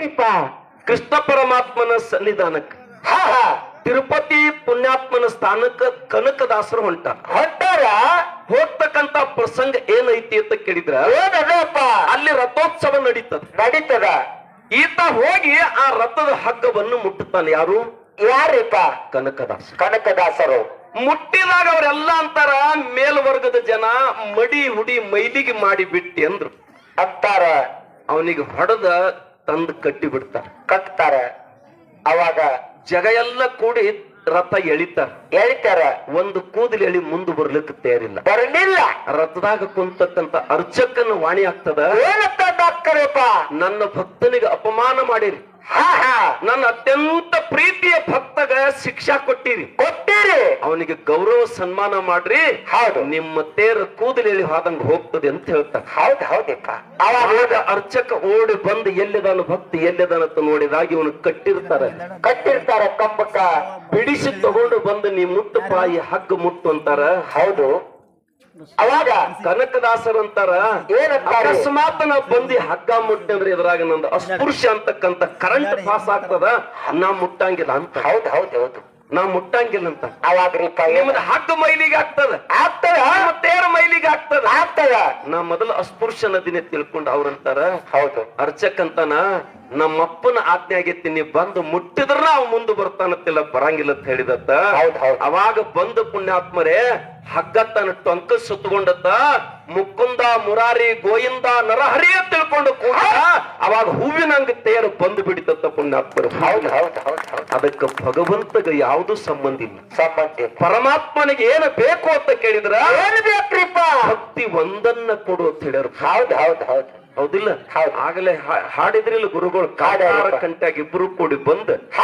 ಏನ್ರಿಪ್ಪ ಕೃಷ್ಣ ಪರಮಾತ್ಮನ ಸನ್ನಿಧಾನಕ್ಕೆ. ಹಾ ಹಾ. ತಿರುಪತಿ ಪುಣ್ಯಾತ್ಮನ ಸ್ಥಾನಕ್ಕೆ ಕನಕದಾಸರು ಹೊಂಟಾರ. ಹೊಂಟಾರ? ಹೋಗ್ತಕ್ಕಂತ ಪ್ರಸಂಗ ಏನೈತಿ ಅಂತ ಕೇಳಿದ್ರ? ಏನದಪ್ಪ? ಅಲ್ಲಿ ರಥೋತ್ಸವ ನಡೀತದ. ನಡೀತದ? ಈತ ಹೋಗಿ ಆ ರಥದ ಹಗ್ಗವನ್ನು ಮುಟ್ಟುತ್ತಾನೆ. ಯಾರು? ಯಾರಿಪ್ಪ? ಕನಕದಾಸ ಕನಕದಾಸರು. ಮುಟ್ಟಿದಾಗ ಅವರೆಲ್ಲ ಅಂತಾರ ಮೇಲ್ವರ್ಗದ ಜನ ಮಡಿ ಹುಡಿ ಮೈಲಿಗೆ ಮಾಡಿ ಬಿಟ್ಟಿ ಅಂದ್ರು. ಅಂತಾರ. ಅವನಿಗೆ ಹೊಡೆದ ತಂದು ಕಟ್ಟಿ ಬಿಡ್ತಾರ ಕಟ್ತಾರ. ಅವಾಗ ಜಗ ಎಲ್ಲ ಕೂಡಿ ರಥ ಎಳಿತಾರ. ಎಳಿತಾರ. ಒಂದು ಕೂದಲು ಎಳಿ ಮುಂದೆ ಬರ್ಲಿಕ್ಕೆ ತಯಾರಿಲ್ಲ. ಬರಲಿಲ್ಲ. ರಥದಾಗ ಕುಂತಕ್ಕಂತ ಅರ್ಚಕನ ವಾಣಿ ಆಗ್ತದ. ಏನಪ್ಪ ನನ್ನ ಭಕ್ತನಿಗೆ ಅಪಮಾನ ಮಾಡಿರಿ. ನನ್ನ ಅತ್ಯಂತ ಪ್ರೀತಿಯ ಭಕ್ತಗ ಶಿಕ್ಷಾ ಕೊಟ್ಟಿರಿ. ಕೊಟ್ಟಿರಿ. ಅವನಿಗೆ ಗೌರವ ಸನ್ಮಾನ ಮಾಡ್ರಿ. ಹೌದು. ನಿಮ್ಮ ತೇರ ಕೂದಲೆಳಿ ಹಾದಂಗ ಹೋಗ್ತದೆ ಅಂತ ಹೇಳ್ತಾರೆ ಹೌದು ಹೌದಪ್ಪ. ಅವಾಗ ಅರ್ಚಕ ಓಡಿ ಬಂದು ಎಲ್ಲಿದಾನು ಭಕ್ತಿ ಎಲ್ಲಿದಾನ ಅಂತ ನೋಡಿದಾಗ ಇವನು ಕಟ್ಟಿರ್ತಾರೆ. ಕಟ್ಟಿರ್ತಾರ ಕಂಬಕ ಬಿಡಿಸಿ ತಗೊಂಡು ಬಂದು ನೀ ಮುಟ್ಟು ಪಾಯಿ ಹಗ್ಗ ಮುಟ್ಟು ಅಂತಾರ. ಹೌದು. ಅವಾಗ ಕನಕದಾಸರಂತಾರ ಅಂತಾರ ಏನಂತಾರೆ? ಅಕಸ್ಮಾತ್ ನಾವ್ ಬಂದಿ ಹಗ್ಗ ಮುಟ್ಟಂದ್ರೆ ಇದ್ರಾಗ ನಂದು ಅಸ್ಪೃಶ್ಯ ಅಂತಕ್ಕಂತ ಕರೆಂಟ್ ಪಾಸ್ ಆಗ್ತದ? ನಾ ಮುಟ್ಟಂಗಿಲ್ಲ ಅಂತ. ಹೌದ್ ಹೌದ್ ಹೌದು. ನಾ ಮುಟ್ಟಂಗಿಲ್ಲ ಅಂತ. ಅವಾಗ್ರಿಪ್ಪ ಏನ್ ನಿಮ್ದು ಹಗ್ಗ ಮೈಲಿಗೆ ಆಗ್ತದ? ಆಗ್ತದ? ಮತ್ತೇರ ತೇರ ಮೈಲಿಗೆ ಆಗ್ತದ? ಆಗ್ತದ? ನಾ ಮೊದಲು ಅಸ್ಪೃಶ್ಯ ನದಿನೇ ತಿಳ್ಕೊಂಡು ಅವ್ರಂತಾರ. ಹೌದು. ಅರ್ಚಕಂತನ ನಮ್ಮಪ್ಪನ ಆಜ್ಞೆ ಆಗೈತಿ ನೀ ಬಂದು ಮುಟ್ಟಿದ್ರ ಅವ್ ಮುಂದೆ ಬರ್ತಾನತ್ತಿಲ್ಲ ಬರಂಗಿಲ್ಲ ಅಂತ ಹೇಳಿದತ್ತ. ಹೌದ್ ಹೌದ್. ಅವಾಗ ಬಂದ ಪುಣ್ಯಾತ್ಮರೇ ಹಗ್ಗ ತನ್ನ ಟೊಂಕ ಸುತ್ತಕೊಂಡತ್ತ ಮುಕುಂದ ಮುರಾರಿ ಗೋಯಿಂದ ನರಹರಿಯ ತಿಳ್ಕೊಂಡು ಕೂಡ ಅವಾಗ ಹೂವಿನಂಗ ತೇರು ಬಂದು ಬಿಡಿತತ್ತ ಪುಣ್ಯಾತ್ಮರು. ಅದಕ್ಕೆ ಭಗವಂತಗ ಯಾವುದು ಸಂಬಂಧ ಇಲ್ಲ. ಸಂಬಂಧಿ ಪರಮಾತ್ಮನಿಗೆ ಏನು ಬೇಕು ಅಂತ ಕೇಳಿದ್ರ ಏನು ಬೇಕ್ರಿಪ್ಪ? ಭಕ್ತಿ ಒಂದನ್ನ ಕೊಡು ಅಂತ ಹೇಳ್ಯಾರ. ಹೌದು ಹೌದು ಹೌದ್. ಹೌದಿಲ್ಲ? ಹೌದು. ಆಗಲೇ ಹಾಡಿದ್ರಿಲ್ಲ ಗುರುಗಳು. ಕಾಡ ಕಂಟಾಗಿ ಇಬ್ರು ಕೂಡಿ ಬಂದ್